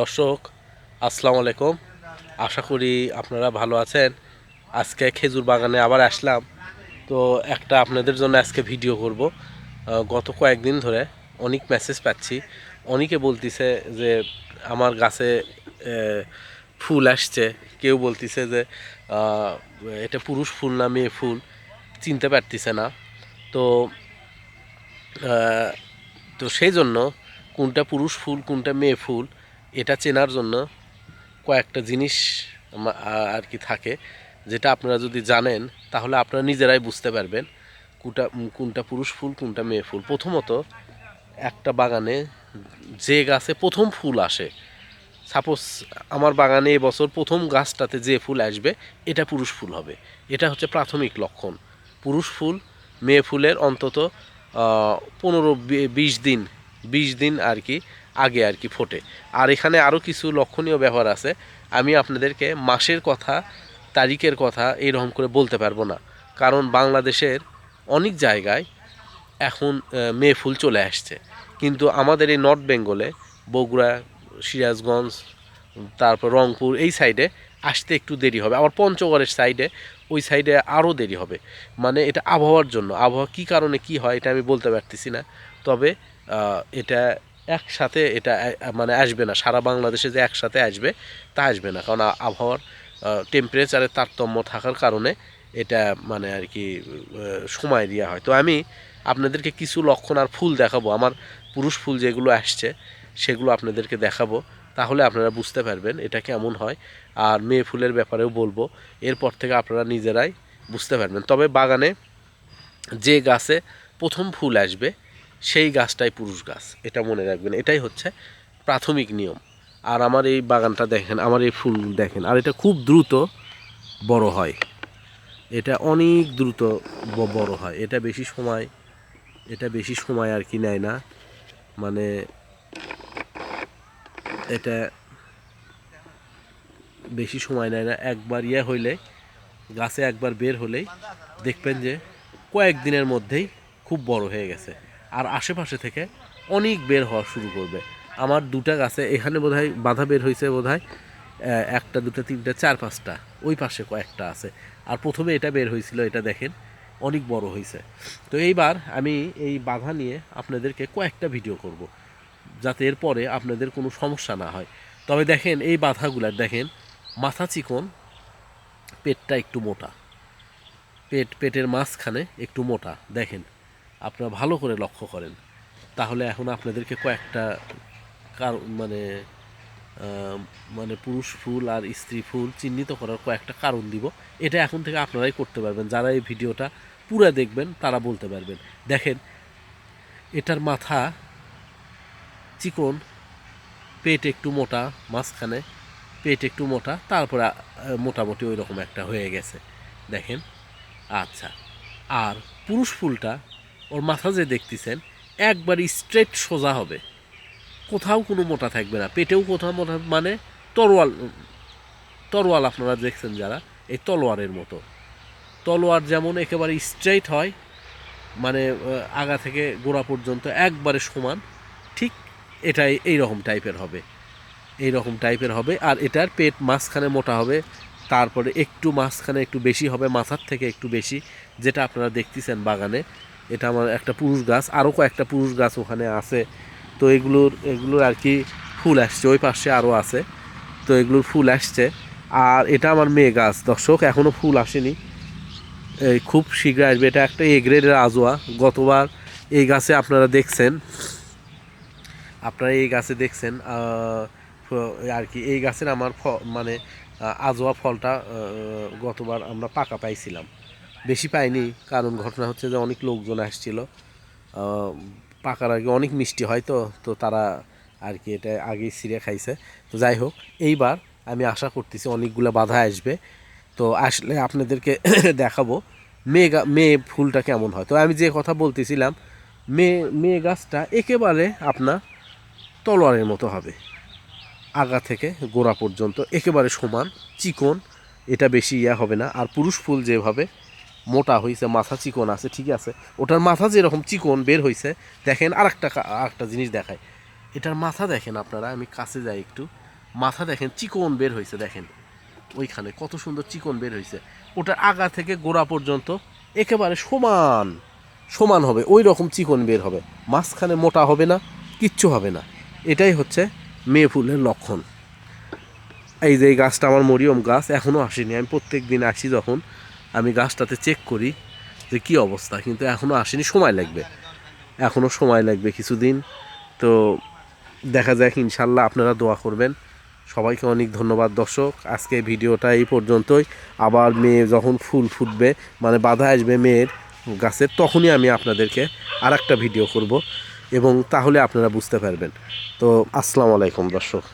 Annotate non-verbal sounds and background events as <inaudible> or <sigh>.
দর্শক, আসসালামু আলাইকুম। আশা করি আপনারা ভালো আছেন। আজকে খেজুর বাগানে আবার আসলাম। তো একটা আপনাদের জন্য আজকে ভিডিও করব। গত কয়েকদিন ধরে অনেক মেসেজ পাচ্ছি। অনেকে বলতিছে যে, আমার গাছে ফুল আসছে। কেউ বলতিছে যে এটা পুরুষ ফুল না মেয়ে ফুল। চিনতে পারতিছে না। তো তো সেই জন্য কোনটা পুরুষ ফুল, কোনটা মেয়ে ফুল এটা চেনার জন্য কয়েকটা জিনিস আর কি থাকে, যেটা আপনারা যদি জানেন, তাহলে আপনারা নিজেরাই বুঝতে পারবেন কোনটা কোনটা পুরুষ ফুল, কোনটা মেয়ে ফুল। প্রথমত, একটা বাগানে যে গাছে প্রথম ফুল আসে সাপোজ আমার বাগানে এবছর প্রথম গাছটাতে যে ফুল আসবে, এটা পুরুষ ফুল হবে। এটা হচ্ছে প্রাথমিক লক্ষণ। পুরুষ ফুল, মেয়ে ফুলের অন্তত পনেরো বিশ দিন বিশ দিন আর কি আগে আর কি ফোটে। আর এখানে আরও কিছু লক্ষণীয় ব্যাপার আছে। আমি আপনাদেরকে মাসের কথা, তারিখের কথা এইরকম করে বলতে পারব না। কারণ বাংলাদেশের অনেক জায়গায় এখন মেয়ে ফুল চলে আসছে। কিন্তু আমাদের এই নর্থ বেঙ্গলে, বগুড়া, সিরাজগঞ্জ, তারপর রংপুর এই সাইডে আসতে একটু দেরি হবে। আবার পঞ্চগড়ের সাইডে, ওই সাইডে আরও দেরি হবে। মানে এটা আবহাওয়ার জন্য। আবহাওয়া কী কারণে কি হয় এটা আমি বলতে পারতেছি না। তবে এটা একসাথে এটা মানে আসবে না। সারা বাংলাদেশে যে একসাথে আসবে, তা আসবে না। কারণ আবহাওয়ার টেম্পারেচারের তারতম্য থাকার কারণে এটা মানে আর কি সময় দেওয়া হয়। তো আমি আপনাদেরকে কিছু লক্ষণ আর ফুল দেখাবো। আমার পুরুষ ফুল যেগুলো আসছে, সেগুলো আপনাদেরকে দেখাবো। তাহলে আপনারা বুঝতে পারবেন এটা কেমন হয়। আর মেয়ে ফুলের ব্যাপারেও বলব। এরপর থেকে আপনারা নিজেরাই বুঝতে পারবেন। তবে বাগানে যে গাছে প্রথম ফুল আসবে সেই গাছটাই পুরুষ গাছ, এটা মনে রাখবেন। এটাই হচ্ছে প্রাথমিক নিয়ম। আর আমার এই বাগানটা দেখেন, আমার এই ফুল দেখেন, আর এটা খুব দ্রুত বড় হয়। এটা অনেক দ্রুত বড় হয়। এটা বেশি সময়, এটা বেশি সময় আর কি নেয় না। মানে এটা বেশি সময় নেয় না। একবার ইয়ে হইলে, গাছে একবার বের হলেই দেখবেন যে কয়েকদিনের মধ্যেই খুব বড় হয়ে গেছে। আর আশেপাশে থেকে অনেক বের হওয়া শুরু করবে। আমার দুটা গাছে এখানে বোধহয় বাধা বের হয়েছে বোধহয় আহ, একটা দুটো তিনটা চার পাঁচটা। ওই পাশে কয়েকটা আছে। আর প্রথমে এটা বের হয়েছিল এটা দেখেন অনেক বড় হয়েছে। তো এইবার আমি এই বাধা নিয়ে আপনাদেরকে কয়েকটা ভিডিও করব যাতে এরপরে আপনাদের কোনো সমস্যা না হয়। তবে দেখেন এই বাধাগুলার দেখেন মাথা চিকন পেটটা একটু মোটা। পেট পেটের মাঝখানে একটু মোটা দেখেন। আপনারা ভালো করে লক্ষ্য করেন। তাহলে এখন আপনাদেরকে কয়েকটা কারণ মানে মানে পুরুষ ফুল আর স্ত্রী ফুল চিহ্নিত করার কয়েকটা কারণ দিব। এটা এখন থেকে আপনারাই করতে পারবেন। যারা এই ভিডিওটা পুরো দেখবেন, তারা বলতে পারবেন, দেখেন, এটার মাথা চিকন, পেট একটু মোটা, মাঝখানে পেট একটু মোটা, তারপরে মোটামুটি ওই রকম একটা হয়ে গেছে। দেখেন আচ্ছা আর পুরুষ ফুলটা ওর মাথা যে দেখতেছেন একবার স্ট্রেট সোজা হবে। কোথাও কোনো মোটা থাকবে না, পেটেও কোথাও মোটা মানে তরোয়াল তরোয়াল আপনারা দেখছেন যারা, এই তলোয়ারের মতো। তলোয়ার যেমন একেবারে স্ট্রেট হয় মানে আগা থেকে গোড়া পর্যন্ত একবারে সমান, ঠিক এটাই এই রকম টাইপের হবে। এই রকম টাইপের হবে, আর এটার পেট মাঝখানে মোটা হবে, তারপরে একটু মাঝখানে একটু বেশি হবে, মাথার থেকে একটু বেশি, যেটা আপনারা দেখতেছেন বাগানে। এটা আমার একটা পুরুষ গাছ আরও কয়েকটা পুরুষ গাছ ওখানে আছে। তো এগুলোর এগুলোর আর কি ফুল আসছে, ওই পাশে আরও আছে। তো এগুলোর ফুল আসছে। আর এটা আমার মেয়ে গাছ, দর্শক এখনও ফুল আসেনি। এই খুব শীঘ্র আসবে। এটা একটা এ গ্রেডের আজোয়া। গতবার এই গাছে আপনারা দেখছেন। আপনারা এই গাছে দেখছেন আর কি, এই গাছের আমার মানে আজোয়া ফলটা গতবার আমরা পাকা পাইছিলাম। বেশি পাইনি, কারণ ঘটনা হচ্ছে যে অনেক লোকজন আসছিল। পাকার আগে অনেক মিষ্টি হয় তো তো তারা আর কি এটা আগেই ছিঁড়ে খাইছে। তো যাই হোক, এইবার আমি আশা করতেছি অনেকগুলো বাধা আসবে। তো আসলে আপনাদেরকে <coughs> দেখাবো মেয়ে মেয়ে ফুলটা কেমন হয়। তো আমি যে কথা বলতেছিলাম মেয়ে মেয়ে গাছটা একেবারে আপনার তলোয়ারের মতো হবে। আগা থেকে গোড়া পর্যন্ত একেবারে সমান, চিকন, এটা বেশি ইয়া হবে না। আর পুরুষ ফুল যেভাবে মোটা হয়েছে মাথা চিকন আছে, ঠিক আছে? ওটার মাথা যেরকম চিকন বের হয়েছে দেখেন আর একটা আরেকটা জিনিস দেখায়। এটার মাথা দেখেন আপনারা, আমি কাছে যাই একটু। মাথা দেখেন চিকন বের হয়েছে দেখেন। ওইখানে কত সুন্দর চিকন বের হয়েছে ওটার আগা থেকে গোড়া পর্যন্ত একেবারে সমান সমান হবে ওই রকম চিকন বের হবে। মাঝখানে মোটা হবে না, কিচ্ছু হবে না। এটাই হচ্ছে মেয়ে ফুলের লক্ষণ। এই যে এই গাছটা আমার মরিয়ম গাছ এখনও আসেনি। আমি প্রত্যেক দিন আসি যখন আমি গাছটাতে চেক করি যে কী অবস্থা, কিন্তু এখনও আসেনি, সময় লাগবে। এখনও সময় লাগবে কিছুদিন। তো দেখা যাক, ইনশাল্লাহ আপনারা দোয়া করবেন। সবাইকে অনেক ধন্যবাদ দর্শক। আজকে ভিডিওটা এই পর্যন্তই। আবার মেয়ে যখন ফুল ফুটবে মানে বাধা আসবে মেয়ের গাছের তখনই আমি আপনাদেরকে আর ভিডিও করব। এবং তাহলে আপনারা বুঝতে পারবেন। তো আসসালামু আলাইকুম দর্শক।